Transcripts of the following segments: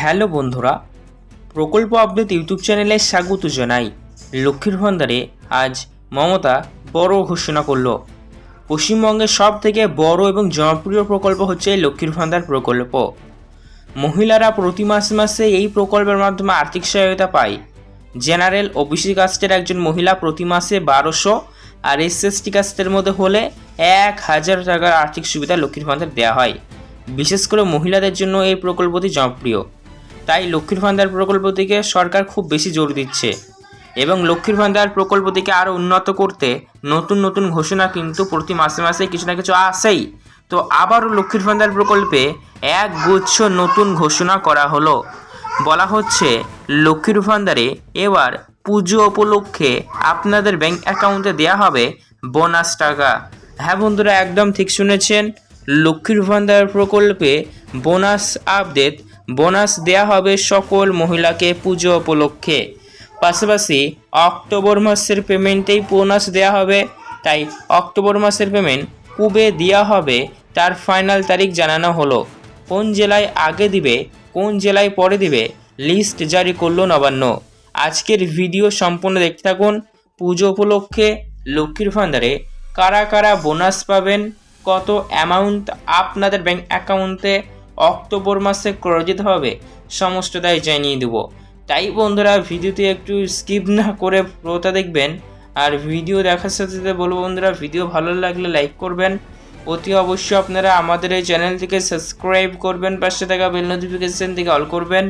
Hello বন্ধুরা, প্রকল্প update YouTube চ্যানেলে স্বাগত জানাই। লক্ষ্মীর ভান্ডারে আজ মমতা বড় ঘোষণা করল। পশ্চিমবঙ্গের সব থেকে বড় এবং জনপ্রিয় প্রকল্প হচ্ছে লক্ষ্মীর ভান্ডার প্রকল্প। মহিলারা প্রতি মাসে মাসে এই প্রকল্পের মাধ্যমে আর্থিক সহায়তা পায়। জেনারেল ওবিসি কাস্টের একজন মহিলা প্রতি মাসে বারোশো আর এস এসটি কাস্টের মধ্যে হলে এক হাজার টাকার আর্থিক সুবিধা লক্ষ্মীর ভান্ডার দেওয়া হয়। বিশেষ করে মহিলাদের জন্য এই প্রকল্পটি জনপ্রিয়। তাই লক্ষ্মীর ভান্ডার প্রকল্পটিকে সরকার খুব বেশি জোর দিচ্ছে এবং লক্ষ্মীর ভান্ডার প্রকল্পটিকে আরও উন্নত করতে নতুন নতুন ঘোষণা কিন্তু প্রতি মাসে মাসে কিছু না কিছু আসেই। তো আবারও লক্ষ্মীর ভান্ডার প্রকল্পে এক গুচ্ছ নতুন ঘোষণা করা হলো। বলা হচ্ছে, লক্ষ্মীর ভান্ডারে এবার পুজো উপলক্ষে আপনাদের ব্যাংক অ্যাকাউন্টে দেওয়া হবে বোনাস টাকা। হ্যাঁ বন্ধুরা, একদম ঠিক শুনেছেন। লক্ষ্মীর ভান্ডার প্রকল্পে বোনাস আপডেট বোনাস দেয়া হবে সকল মহিলাকে পুজো উপলক্ষে। পাশাপাশি অক্টোবর মাসের পেমেন্টেই বোনাস দেওয়া হবে, তাই অক্টোবর মাসের পেমেন্ট কবে দেওয়া হবে তার ফাইনাল তারিখ জানানো হলো। কোন জেলায় আগে দিবে, কোন জেলায় পরে দিবে, লিস্ট জারি করল নবান্ন। আজকের ভিডিও সম্পূর্ণ দেখতে থাকুন। পুজো উপলক্ষে লক্ষ্মীর ভান্ডারে কারা কারা বোনাস পাবেন, কত অ্যামাউন্ট আপনাদের ব্যাংক অ্যাকাউন্টে অক্টোবর মাসে ক্রেডিট হবে সমস্তটাই জানিয়ে দেবো। তাই বন্ধুরা ভিডিওতে একটু স্কিপ না করে পুরোটা দেখবেন। আর ভিডিও দেখার সাথে সাথে বলব বন্ধুরা, ভিডিও ভালো লাগলে লাইক করবেন। অতি অবশ্যই আপনারা আমাদের এই চ্যানেলটিকে সাবস্ক্রাইব করবেন, পাশে থাকা বেল নোটিফিকেশন থেকে অল করবেন,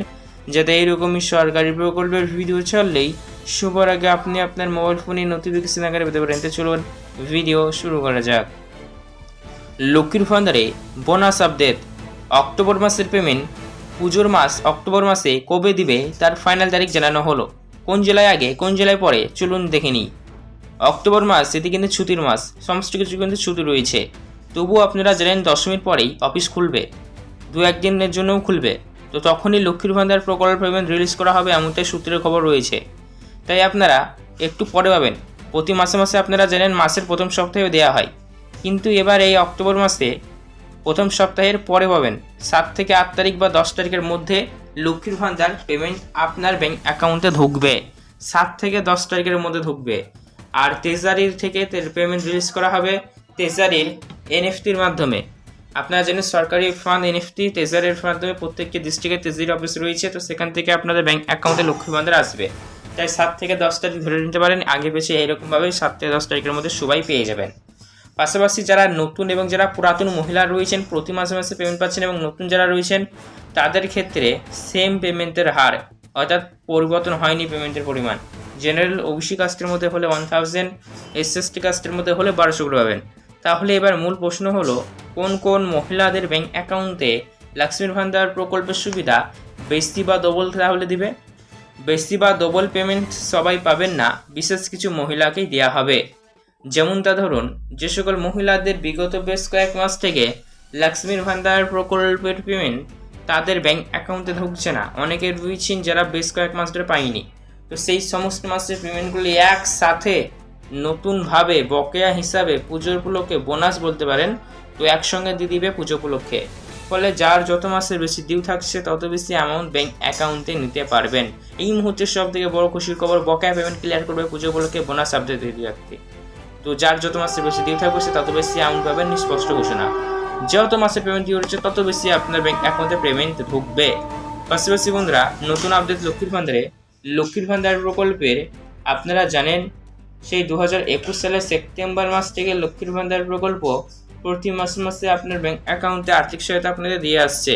যাতে এইরকমই সরকারি প্রকল্পের ভিডিও ছাড়লেই শুভর আগে আপনি আপনার মোবাইল ফোনে নোটিফিকেশন আকারে পেতে পারেন। তো চলুন, ভিডিও শুরু করা যাক। লক্ষ্মীর ভান্ডারে বোনাস আপডেট অক্টোবর মাসের পেমেন্ট পুজোর মাস অক্টোবর মাসে কবে দিবে তার ফাইনাল তারিখ জানানো হলো। কোন জেলায় আগে, কোন জেলায় পরে, চলুন দেখে নিই। অক্টোবর মাস এটি কিন্তু ছুটির মাস, সমস্ত কিছু কিন্তু ছুটি রয়েছে। তবুও আপনারা জানেন দশমীর পরেই অফিস খুলবে। দু একদিনের জন্যও খুলবে। তো তখনই লক্ষ্মীর ভান্ডার প্রকল্প পেমেন্ট রিলিজ করা হবে এমনটাই সূত্রের খবর রয়েছে। তাই আপনারা একটু পরে পাবেন। প্রতি মাসে মাসে আপনারা জানেন মাসের প্রথম সপ্তাহে দেওয়া হয়। কিন্তু এবার এই অক্টোবর মাসে প্রথম সপ্তাহের পরে পাবেন সাত থেকে আট তারিখ বা দশ তারিখের মধ্যে লক্ষ্মীর ভান্ডার পেমেন্ট আপনার ব্যাঙ্ক অ্যাকাউন্টে ঢুকবে। সাত থেকে দশ তারিখের মধ্যে ঢুকবে। আর তেজারির থেকে পেমেন্ট রিলিজ করা হবে তেজারির এনএফটির মাধ্যমে। আপনারা জানেন সরকারি ফান্ড এনএফটি তেজারের মাধ্যমে প্রত্যেকটি ডিস্ট্রিক্টে তেজির অফিস রয়েছে, তো সেখান থেকে আপনাদের ব্যাঙ্ক অ্যাকাউন্টে লক্ষ্মী ভান্ডার আসবে। তাই সাত থেকে দশ তারিখ ধরে নিতে পারেন, আগে পেছে এইরকমভাবে সাত থেকে দশ তারিখের মধ্যে সবাই পেয়ে যাবেন। পাশাপাশি যারা নতুন এবং যারা পুরাতন মহিলা রয়েছেন, প্রতি মাসে মাসে পেমেন্ট পাচ্ছেন এবং নতুন যারা রয়েছেন, তাদের ক্ষেত্রে সেম পেমেন্টের হার, অর্থাৎ পরিবর্তন হয়নি পেমেন্টের পরিমাণ। জেনারেল ওবিসি কাস্টের মধ্যে হলে one thousand S S T কাস্টের মধ্যে হলে বারোশো করে পাবেন। তাহলে এবার মূল প্রশ্ন হলো, কোন কোন মহিলাদের ব্যাংক অ্যাকাউন্টে লক্ষ্মীর ভান্ডার প্রকল্পের সুবিধা বেশি বা ডবল তাহলে দিবে? বেশি বা ডবল পেমেন্ট সবাই পাবেন না, বিশেষ কিছু মহিলাকেই দেওয়া হবে। যেমনটা ধরুন, যে সকল মহিলাদের বিগত বেশ কয়েক মাস থেকে লক্ষ্মীর ভান্ডার প্রকল্পের পেমেন্ট তাদের ব্যাংক অ্যাকাউন্টে ঢুকছে না। অনেকে রয়েছেন যারা বেশ কয়েক মাস ধরে পায়নি। তো সেই সমস্ত মাসের পেমেন্টগুলি একসাথে নতুনভাবে বকেয়া হিসাবে পুজোর উপলক্ষে বোনাস বলতে পারেন, তো একসঙ্গে দিয়ে দিবে পুজো উপলক্ষে। ফলে যার যত মাসের বেশি ডিউ থাকছে, তত বেশি অ্যামাউন্ট ব্যাংক অ্যাকাউন্টে নিতে পারবেন। এই মুহূর্তে সব থেকে বড় খুশির খবর, বকেয়া পেমেন্ট ক্লিয়ার করবে পুজো উপলক্ষে বোনাস আপডেট দিয়ে রাখতে তো যার যত মাসের বেশি ডিউ থাকবে সে তত বেশি অ্যামাউন্ট পাবেন স্পষ্ট ঘোষণা। যত মাসে পেমেন্ট ডিউ রয়েছে, তত বেশি আপনার ব্যাংক অ্যাকাউন্টে পেমেন্ট ঢুকবে। পাশাপাশি বন্ধুরা, নতুন আপডেট লক্ষ্মীর ভান্ডারে। লক্ষ্মীর ভান্ডার প্রকল্পের আপনারা জানেন, সেই দু হাজার একুশ সালের সেপ্টেম্বর মাস থেকে লক্ষ্মীর ভান্ডার প্রকল্প প্রতি মাসে মাসে আপনার ব্যাংক অ্যাকাউন্টে আর্থিক সহায়তা আপনাদের দিয়ে আসছে।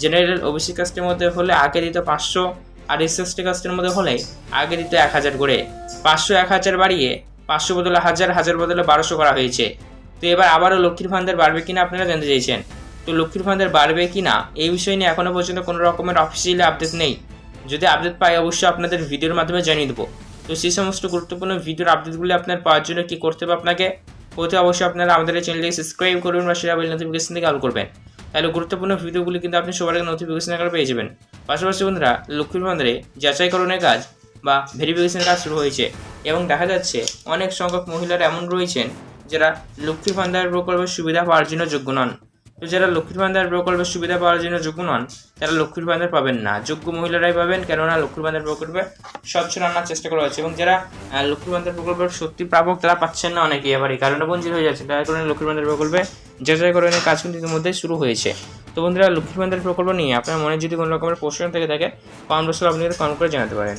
জেনারেল ওবিসি কাস্টের মধ্যে হলে আগে দিত পাঁচশো, আর এস এস কাস্টের মধ্যে হলে আগে দিত এক হাজার করে। পাঁচশো, এক হাজার বাড়িয়ে পাঁচশো বদলে হাজার হাজার বদলে বারোশো করা হয়েছে। তো এবার আবারও লক্ষ্মীর ভান্ডার বাড়বে কিনা আপনারা জানতে চাইছেন। তো লক্ষ্মীর ভান্ডার বাড়বে কি না এই বিষয় নিয়ে এখনও পর্যন্ত কোনো রকমের অফিসিয়ালি আপডেট নেই। যদি আপডেট পাই অবশ্যই আপনাদের ভিডিওর মাধ্যমে জানিয়ে দেবো। তো সেই সমস্ত গুরুত্বপূর্ণ ভিডিওর আপডেটগুলি আপনার পাওয়ার জন্য কী করতে হবে আপনাকে? হতে অবশ্যই আপনারা আমাদের এই চ্যানেলটিকে সাবস্ক্রাইব করবেন বা সেরা বেল নোটিফিকেশন থেকে অল করবেন। তাহলে গুরুত্বপূর্ণ ভিডিওগুলি কিন্তু আপনি সবার আগে নোটিফিকেশন আকারে পেয়ে যাবেন। পাশাপাশি বন্ধুরা, লক্ষ্মীর ভান্ডারে যাচাইকরণের কাজ বা ভেরিফিকেশনের কাজ শুরু হয়েছে। এবং দেখা যাচ্ছে অনেক সংখ্যক মহিলারা এমন রয়েছেন যারা লক্ষ্মী ভান্ডার প্রকল্পের সুবিধা পাওয়ার জন্য যোগ্য নন। তো যারা লক্ষ্মীর ভান্ডার প্রকল্পের সুবিধা পাওয়ার জন্য যোগ্য নন, তারা লক্ষ্মীর ভান্ডার পাবেন না। যোগ্য মহিলারাই পাবেন, কেননা লক্ষ্মীর ভান্ডার প্রকল্পে স্বচ্ছ রান্নার চেষ্টা করা হয়েছে এবং যারা লক্ষ্মীর ভান্ডার প্রকল্পের সত্যি প্রাপক তারা পাচ্ছেন না অনেকেই, আবার এই কারণে বঞ্চিত হয়ে যাচ্ছে। তার কারণে লক্ষ্মীর ভান্ডার প্রকল্পে যাচাইকরণের কাজ কিন্তু ইতিমধ্যে শুরু হয়েছে। তো বন্ধুরা, লক্ষ্মীর ভান্ডার প্রকল্প নিয়ে আপনার মনে যদি কোনো রকমের প্রশ্ন থেকে, থাকে কমেন্ট বক্সে আপনি কমেন্ট করে জানাতে পারেন।